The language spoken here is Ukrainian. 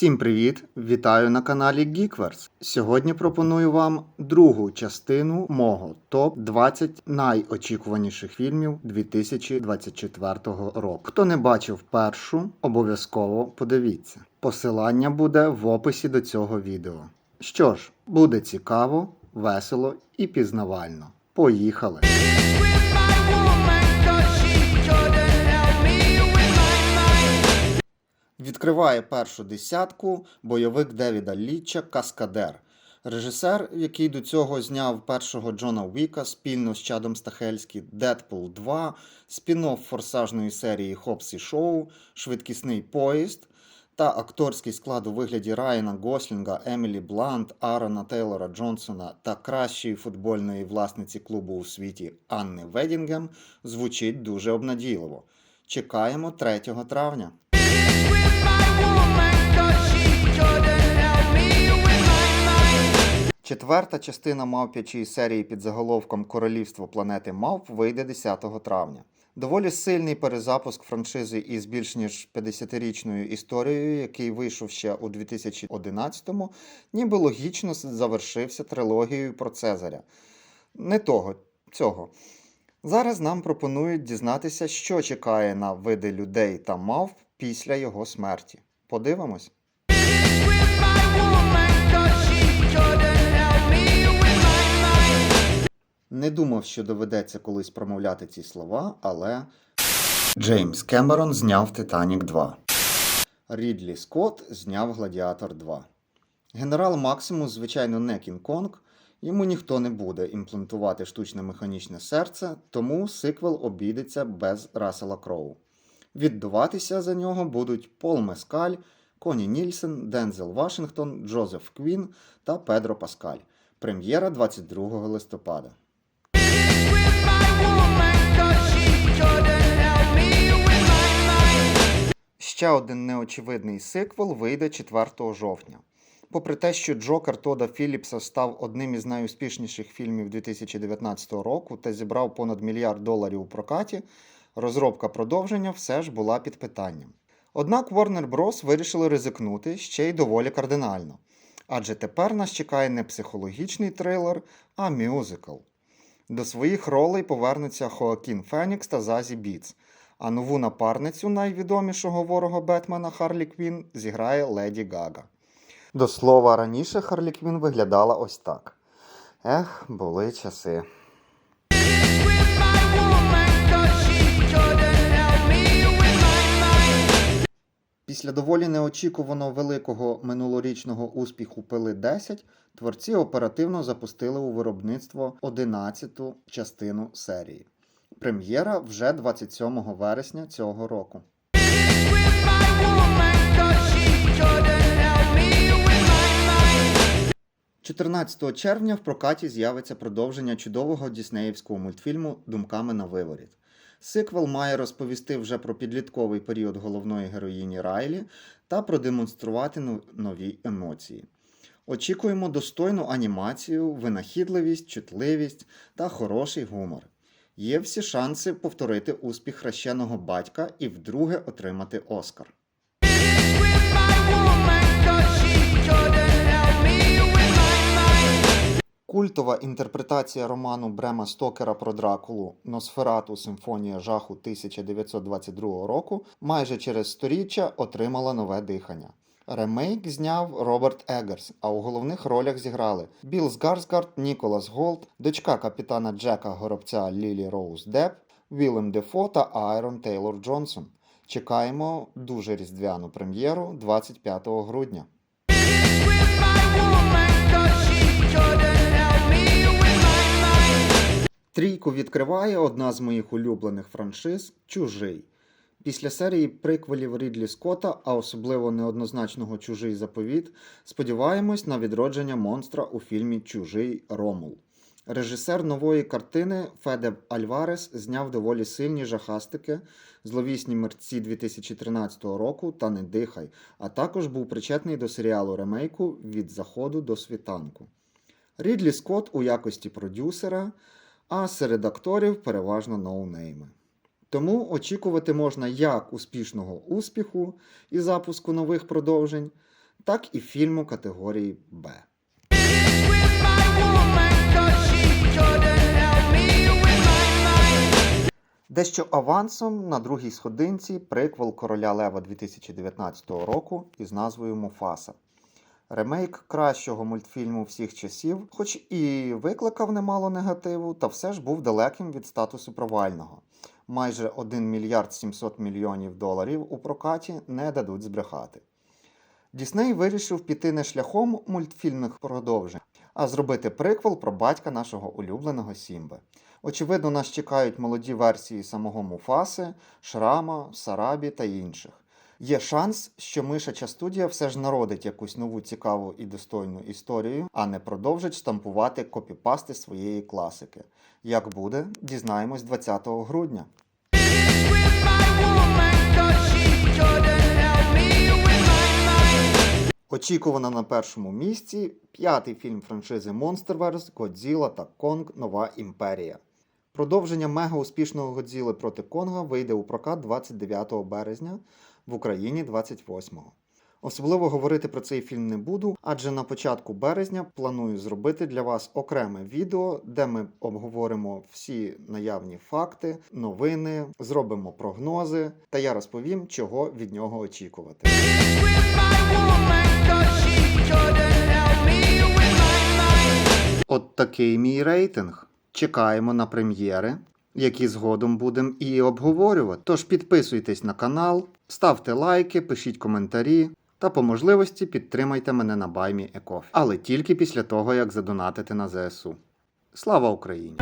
Всім привіт! Вітаю на каналі Geekverse. Сьогодні пропоную вам другу частину мого топ 20 найочікуваніших фільмів 2024 року. Хто не бачив першу, обов'язково подивіться. Посилання буде в описі до цього відео. Що ж, буде цікаво, весело і пізнавально. Поїхали! Відкриває першу десятку бойовик Девіда Літча Каскадер. Режисер, який до цього зняв першого Джона Віка спільно з Чадом Стахельські, Дедпул 2, спін-офф форсажної серії Хопс Шоу, Швидкісний поїзд та акторський склад у вигляді Райана Гослінга, Емілі Блант, Аарона Тейлора Джонсона та кращої футбольної власниці клубу у світі Анни Ведінгем звучить дуже обнадійливо. Чекаємо 3 травня. Четверта частина мавпячої серії під заголовком Королівство планети Мавп вийде 10 травня. Доволі сильний перезапуск франшизи із більш ніж 50-річною історією, який вийшов ще у 2011-му, ніби логічно завершився трилогією про Цезаря. Не того, цього. Зараз нам пропонують дізнатися, що чекає на види людей та мавп після його смерті. Подивимось. Не думав, що доведеться колись промовляти ці слова, але Джеймс Кемерон зняв Титанік 2. Рідлі Скотт зняв Гладіатор 2. Генерал Максимус, звичайно, не Кінг-Конг. Йому ніхто не буде імплантувати штучне механічне серце, тому сиквел обійдеться без Рассела Кроу. Віддуватися за нього будуть Пол Мескаль, Коні Нільсен, Дензел Вашингтон, Джозеф Квін та Педро Паскаль. Прем'єра 22 листопада. Ще один неочевидний сиквел вийде 4 жовтня. Попри те, що Джокер Тода Філіпса став одним із найуспішніших фільмів 2019 року та зібрав понад мільярд доларів у прокаті, розробка продовження все ж була під питанням. Однак Warner Bros. вирішили ризикнути ще й доволі кардинально. Адже тепер нас чекає не психологічний трилер, а мюзикл. До своїх ролей повернуться Хоакін Фенікс та Зазі Біц, а нову напарницю найвідомішого ворога Бетмена Харлі Квін зіграє Леді Гага. До слова, раніше Харлі Квін виглядала ось так. Ех, були часи. Після доволі неочікувано великого минулорічного успіху Пили 10 творці оперативно запустили у виробництво 11-ту частину серії. Прем'єра вже 27 вересня цього року. 14 червня в прокаті з'явиться продовження чудового діснеївського мультфільму Думками на виворіт. Сиквел має розповісти вже про підлітковий період головної героїні Райлі та продемонструвати нові емоції. Очікуємо достойну анімацію, винахідливість, чутливість та хороший гумор. Є всі шанси повторити успіх хрещеного батька і вдруге отримати Оскар. Культова інтерпретація роману Брема Стокера про Дракулу Носферату Симфонія жаху 1922 року майже через сторіччя отримала нове дихання. Ремейк зняв Роберт Еггерс, а у головних ролях зіграли Білл Згарсгард, Ніколас Голд, дочка капітана Джека Горобця Лілі Роуз Депп, Вілем Дефо та Айрон Тейлор Джонсон. Чекаємо дуже різдвяну прем'єру 25 грудня. Трійку відкриває одна з моїх улюблених франшиз Чужий. Після серії приквелів Рідлі Скотта, а особливо неоднозначного Чужий заповіт, сподіваємось на відродження монстра у фільмі Чужий Ромул. Режисер нової картини Феде Альварес зняв доволі сильні жахастики, зловісні мерці 2013 року та Не дихай, а також був причетний до серіалу ремейку Від заходу до світанку. Рідлі Скотт у якості продюсера, а серед акторів переважно ноунейми. Тому очікувати можна як успішного успіху і запуску нових продовжень, так і фільму категорії Б. Дещо авансом на другій сходинці приквел Короля Лева 2019 року із назвою Муфаса. Ремейк кращого мультфільму всіх часів, хоч і викликав немало негативу, та все ж був далеким від статусу провального. Майже 1 мільярд 700 мільйонів доларів у прокаті не дадуть збрехати. Дісней вирішив піти не шляхом мультфільмних продовжень, а зробити приквел про батька нашого улюбленого Сімби. Очевидно, нас чекають молоді версії самого Муфаси, Шрама, Сарабі та інших. Є шанс, що мишача студія все ж народить якусь нову цікаву і достойну історію, а не продовжить штампувати копіпасти своєї класики. Як буде, дізнаємось 20 грудня. Очікувано на першому місці п'ятий фільм франшизи Monsterverse Годзіла та Конг Нова імперія. Продовження мега успішного Годзіли проти Конга вийде у прокат 29 березня, в Україні 28-го. Особливо говорити про цей фільм не буду, адже на початку березня планую зробити для вас окреме відео, де ми обговоримо всі наявні факти, новини, зробимо прогнози, та я розповім, чого від нього очікувати. От такий мій рейтинг. Чекаємо на прем'єри, які згодом будемо і обговорювати. Тож підписуйтесь на канал, ставте лайки, пишіть коментарі та по можливості підтримайте мене на баймі Екофі. Але тільки після того, як задонатите на ЗСУ. Слава Україні!